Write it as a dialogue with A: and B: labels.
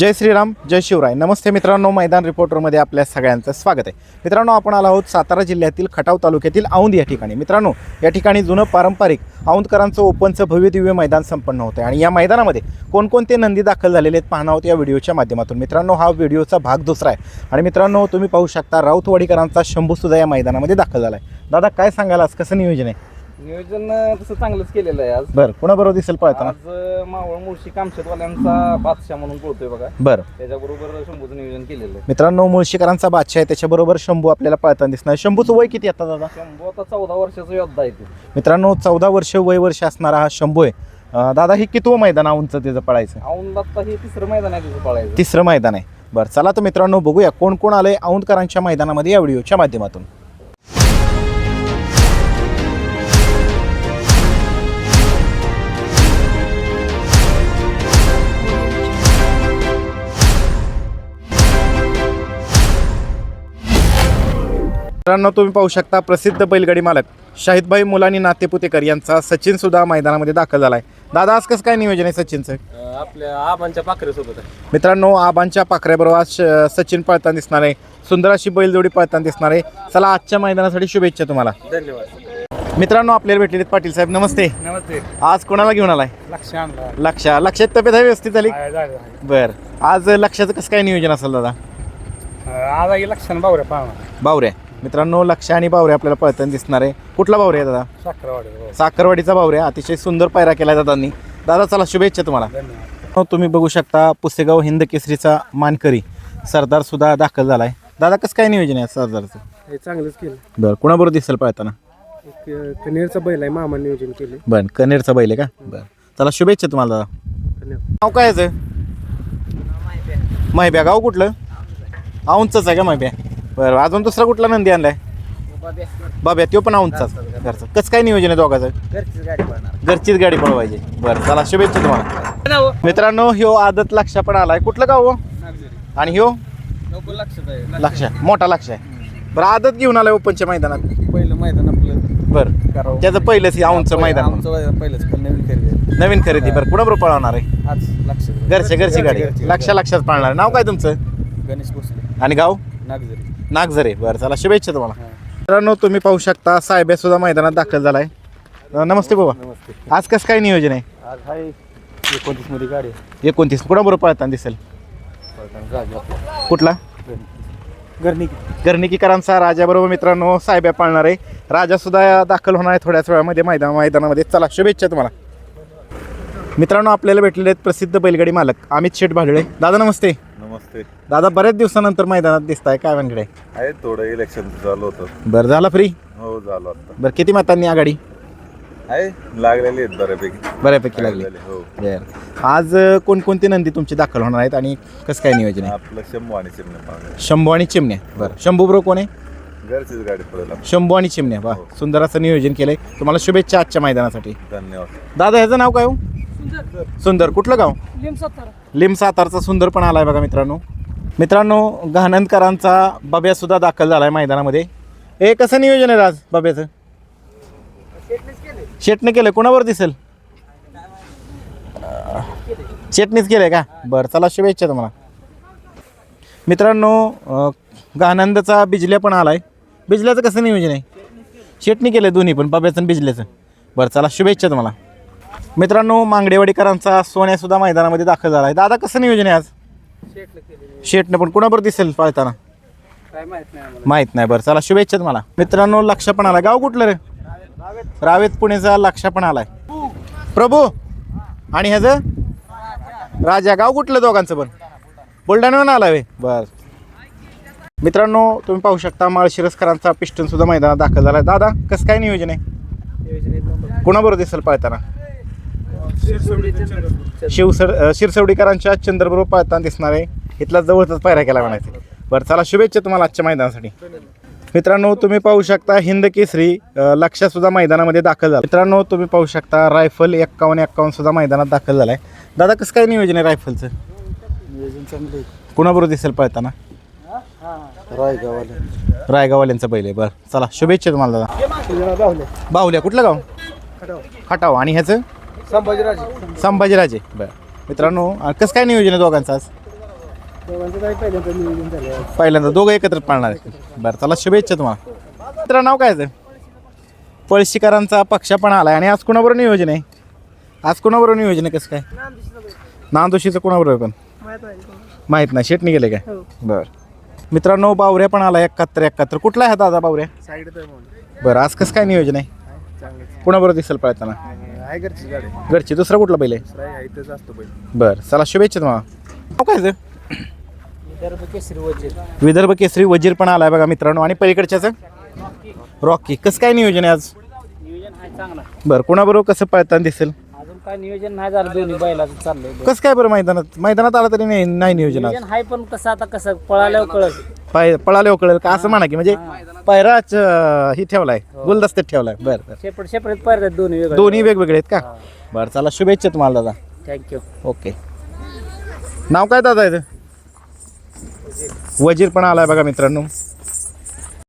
A: जय श्रीराम जय शिवराय. नमस्ते मित्रांनो मैदान रिपोर्टरमध्ये आपल्या सगळ्यांचं स्वागत आहे. मित्रांनो आपण आलो आहोत सातारा जिल्ह्यातील खटाव तालुक्यातील औंद या ठिकाणी. मित्रांनो या ठिकाणी जुनं पारंपरिक औंदकरांचं ओपनचं भव्य दिव्य मैदान संपन्न होतं आहे आणि या मैदानामध्ये कोणकोणते नंदी दाखल झालेले आहेत पाहणार आहोत या व्हिडिओच्या माध्यमातून. मित्रांनो हा व्हिडिओचा भाग दुसरा आहे. आणि मित्रांनो तुम्ही पाहू शकता राऊतवाडीकरांचा शंभूसुद्धा या मैदानामध्ये दाखल झाला आहे दादा काय सांगायला आज कसं नियोजन आहे?
B: नियोजन तसं चांगलंच केलेलं आहे आज.
A: बरं कुणाबरोबर दिसेल पळताना
B: आज अं, मावळ मुळशी कामशेतवाल्यांचा बादशाह म्हणून बोलतोय बघा.
A: बरं.
B: त्याच्याबरोबर शंभूचं नियोजन केलेलं आहे.
A: मित्रांनो मुळशीकरांचा बादशाह आहे त्याच्याबरोबर शंभू आपल्याला पळताना दिसणार. शंभूचं वय किती आता दादा?
B: शंभू आता चौदा वर्षाचा योद्धा आहे ते.
A: मित्रांनो चौदा वर्ष वय वर्ष असणारा हा शंभू आहे. अं, दादा हे कितवं मैदान आहे उंच त्याचं पळायचं?
B: औंध आता हे तिसरं मैदान आहे तिथं पळायचं.
A: तिसरं मैदान आहे. बरं चला तर मित्रांनो बघूया कोण कोण आलंय औंधकरांच्या मैदानामध्ये या व्हिडिओच्या माध्यमातून. मित्रांनो तुम्ही पाहू शकता प्रसिद्ध बैलगाडी मालक शाहिदभाई मुलानी नातेपुतेकर यांचा सचिन सुद्धा मैदानामध्ये दाखल झालाय. दादा आज कसं काय नियोजन आहे सचिनचं?
B: आपल्या आबांच्या पाखरेसोबत आहे.
A: मित्रांनो आबांच्या पाखऱ्याबरोबर आज श- सचिन पळताना दिसणार आहे. सुंदर अशी बैलजोडी पळताना दिसणार आहे. चला आजच्या मैदानासाठी शुभेच्छा तुम्हाला.
B: धन्यवाद.
A: मित्रांनो आपल्याला भेटलेले आहेत पाटील साहेब. नमस्ते.
B: नमस्ते.
A: आज कोणाला घेऊन आलाय?
B: लक्ष आणला.
A: लक्ष लक्षात तब्येत आहे व्यवस्थित झाली? बर. आज लक्षाचं कसं काय नियोजन असेल दादा?
B: आज आहे लक्षण बावऱ्या पाहणार.
A: बावऱ्या. मित्रांनो लक्ष आणि बावऱ्या आपल्याला पळताना दिसणार आहे. कुठला आहे दादा?
B: साखरवाडी
A: साखरवाडीचा बावऱ्या अतिशय सुंदर पायरा केला दादांनी दादा चला शुभेच्छा तुम्हाला.
B: धन्यवाद.
A: हो, तुम्ही बघू शकता पुसेगाव हिंद केसरीचा मानकरी सरदार सुद्धा दाखल झालाय. दादा कसं काय नियोजन आहे सरदारचं?
B: हे चांगलंच केलं.
A: बरं कुणाबरोबर दिसेल पळताना?
B: कनेरचा बैल आहे मामा नियोजन केले
A: बरं कनेरचा बैल आहे का? बरं. चला शुभेच्छा तुम्हाला दादा.
B: धन्यवाद.
A: नाव काय याचं? माहिब्या गाव कुठलं? औंचच आहे का माहिब्या बरं अजून दुसरा कुठला नंदी आणलाय? बाब्या. तो पण औंचाच घरचं. कसं काय नियोजन आहे दोघाचं?
B: घरचीच गाडी
A: पळवायची. बरं चला शुभेच्छा तुम्हाला. मित्रांनो ह्यो आदत लक्ष पण आलाय. कुठलं गाव हो? आणि ह्यो? लक्ष मोठा लक्ष आहे. बरं आदत घेऊन आलाय ओपनच्या मैदानात.
B: पहिलं मैदान आपलं.
A: बरं. त्याचं पहिलंच हे औंचचं मैदान.
B: पहिलंच नवीन खरेदी
A: नवीन खरेदी. बरं कुणाबरोबर पळवणार आहे?
B: आज लक्ष
A: घरच्या घरची गाडी. लक्ष लक्षात पाळणार. नाव काय तुमचं?
B: गणेश भोसले.
A: आणि गाव?
B: नागझरी.
A: नागझरे. बरं चला शुभेच्छा तुम्हाला. मित्रांनो तुम्ही पाहू शकता साहेब्या सुद्धा मैदानात दाखल झालाय. अं, नमस्ते बाबा.
B: नमस्ते.
A: आज कसं काय नियोजन आहे?
B: आज आहे एकोणतीसमध्ये गाडी
A: एकोणतीस. कुणाबरोबर पळताना दिसेल? कुठला?
B: घरनी
A: गर्निकीकरांचा राजाबरोबर मित्रांनो साहेब्या पाळणार आहे. राजा सुद्धा दाखल होणार आहे थोड्याच वेळामध्ये मैदान मैदानामध्ये. चला शुभेच्छा तुम्हाला. मित्रांनो आपल्याला भेटलेले आहेत प्रसिद्ध बैलगाडी मालक अमित शेठ भाडळे दादा नमस्ते.
C: नमस्ते.
A: दादा बऱ्याच दिवसानंतर मैदानात दिसताय काय वानकडे
C: आहे थोडं इलेक्शन चालू होतं.
A: बरं झाला फ्री
C: हो झालं आता.
A: बरं किती मतांनी आघाडी?
C: आहे लागलेली आहेत बऱ्यापैकी.
A: बऱ्यापैकी लागली.
C: लागलेले, हो.
A: बरं. आज अं, कोणकोणते नंदी तुमची दाखल होणार आहेत आणि कसं काय नियोजन आहे?
C: आपलं शंभू आणि चिमणे
A: शंभू आणि चिमण्या बरं. शंभू बरोबर कोण आहे?
C: घरचीच गाडी पडेल आपली.
A: शंभू आणि चिमण्या वा सुंदर असं नियोजन केलंय. तुम्हाला शुभेच्छा आजच्या मैदानासाठी.
C: धन्यवाद.
A: दादा ह्याचं नाव काय हो? सुंदर. कुठलं गाव? लिम सातारचा सुंदर पण आलाय बघा मित्रांनो. मित्रांनो गहानंदकरांचा बब्या सुद्धा दाखल झालाय मैदानामध्ये. ए कसं नियोजन आहे आज बब्याचं? शेटने केलं कोणावर दिसेल? शेटनीच केलंय का? बरं चला शुभेच्छा तुम्हाला. मित्रांनो अं, गहानंदचा बिजल्या पण आलाय. बिजल्याचं कसं नियोजन आहे? शेटनी केलं दोन्ही पण बब्याचं बिजल्याचं. बरं चला शुभेच्छा तुम्हाला. मित्रांनो मांगडेवाडीकरांचा सोन्या सुद्धा मैदानामध्ये दाखल झाला आहे. दादा कसं नियोजन आहे आज? शेटनं पण कुणाबरोबर दिसेल पाळताना?
B: माहीत नाही
A: बरं चला शुभेच्छा तुम्हाला. मित्रांनो लक्ष पण आलाय. गाव कुठलं रे? रावेत. पुणेचा लक्ष पण आलाय. प्रभू आणि ह्याचं? राजा. गाव कुठलं दोघांचं पण? बुलढाण्याहून आलाय वे बर. मित्रांनो तुम्ही पाहू शकता माळशिरसकरांचा पिस्टन सुद्धा मैदानात दाखल झालाय. दादा कसं काय नियोजन आहे? कुणाबरोबर दिसेल पाळताना? शिवसड शिरसवडीकरांच्या चंद्रबरोबर पाळताना दिसणार आहे. इथला जवळच पायऱ्या केला म्हणायचं. बरं चला शुभेच्छा तुम्हाला आजच्या मैदानासाठी. मित्रांनो तुम्ही पाहू शकता हिंद केसरी अ, लक्ष सुद्धा मैदानामध्ये दाखल झाला. मित्रांनो तुम्ही पाहू शकता रायफल एक्कावन्न एक्कावन्न सुद्धा मैदानात दाखल झालाय. दादा कसं काय नियोजन आहे रायफलचं?
B: नियोजन चांगलं
A: कुणाबरोबर दिसेल पळताना?
B: रायगावाला
A: रायगावाल्यांचं पहिले बरं चला शुभेच्छा तुम्हाला दादा.
B: बाहुले
A: बाहुल्या कुठलं गाव? खटाव. आणि ह्याचं?
B: संभाजीराजे.
A: संभाजीराजे बरं. मित्रांनो अ, कसं काय नियोजन आहे दोघांचं आज? पहिल्यांदा दोघं एकत्र पाळणार आहे. बरं चला शुभेच्छा तुम्हाला. मित्र नाव काय आहे? पळशीकरांचा पक्ष पण आलाय आणि आज कोणाबरोबर नियोजन आहे? आज कोणाबरोबर नियोजन आहे कसं काय? नांदोशीचं कोणाबरोबर पण? माहीत नाही. शेटणी गेले काय? बरं. मित्रांनो बावऱ्या पण आला एकाहत्तर एकाहत्तर. कुठला आहे हा दादा बावऱ्या? बरं आज कसं काय नियोजन आहे? कोणाबरोबर दिसेल पळताना?
D: आहे घरची गाडी.
A: घरची दुसरा कुठला बैल आहे?
D: आहे इथंच असतो बैल.
A: बरं चला शुभेच्छा तुम्हाला. नाव काय आहे?
D: विदर्भ केसरी वजीर.
A: विदर्भ केसरी वजीर पण आलाय बघा मित्रांनो. आणि पलीकडच्याचं? रॉकी. कसं काय नियोजन आहे आज?
D: नियोजन आहे चांगला.
A: बरं कोणाबरोबर कसं पळताना दिसेल?
D: काय नियोजन नाही झालं दोन्ही बैलाचं चाललंय.
A: कसं काय बरं मैदानात? मैदानात आलं तरी नाही नाही नियोजन आज.
D: नियोजन आहे पण कसं आता कसं पळाल्यावर कळत
A: पाय पळाले कळेल का? असं म्हणा की म्हणजे पायराच अं, ही ठेवलाय गुलदस्त्यात ठेवलाय. बरं
D: सेपरेट पाहिजे दोन्ही वेगळे
A: दोन्ही वेगवेगळे आहेत का? बरं चला शुभेच्छा तुम्हाला दादा.
D: थँक्यू
A: ओके नाव काय दादा इथं? वजीर पण आलाय बघा मित्रांनो.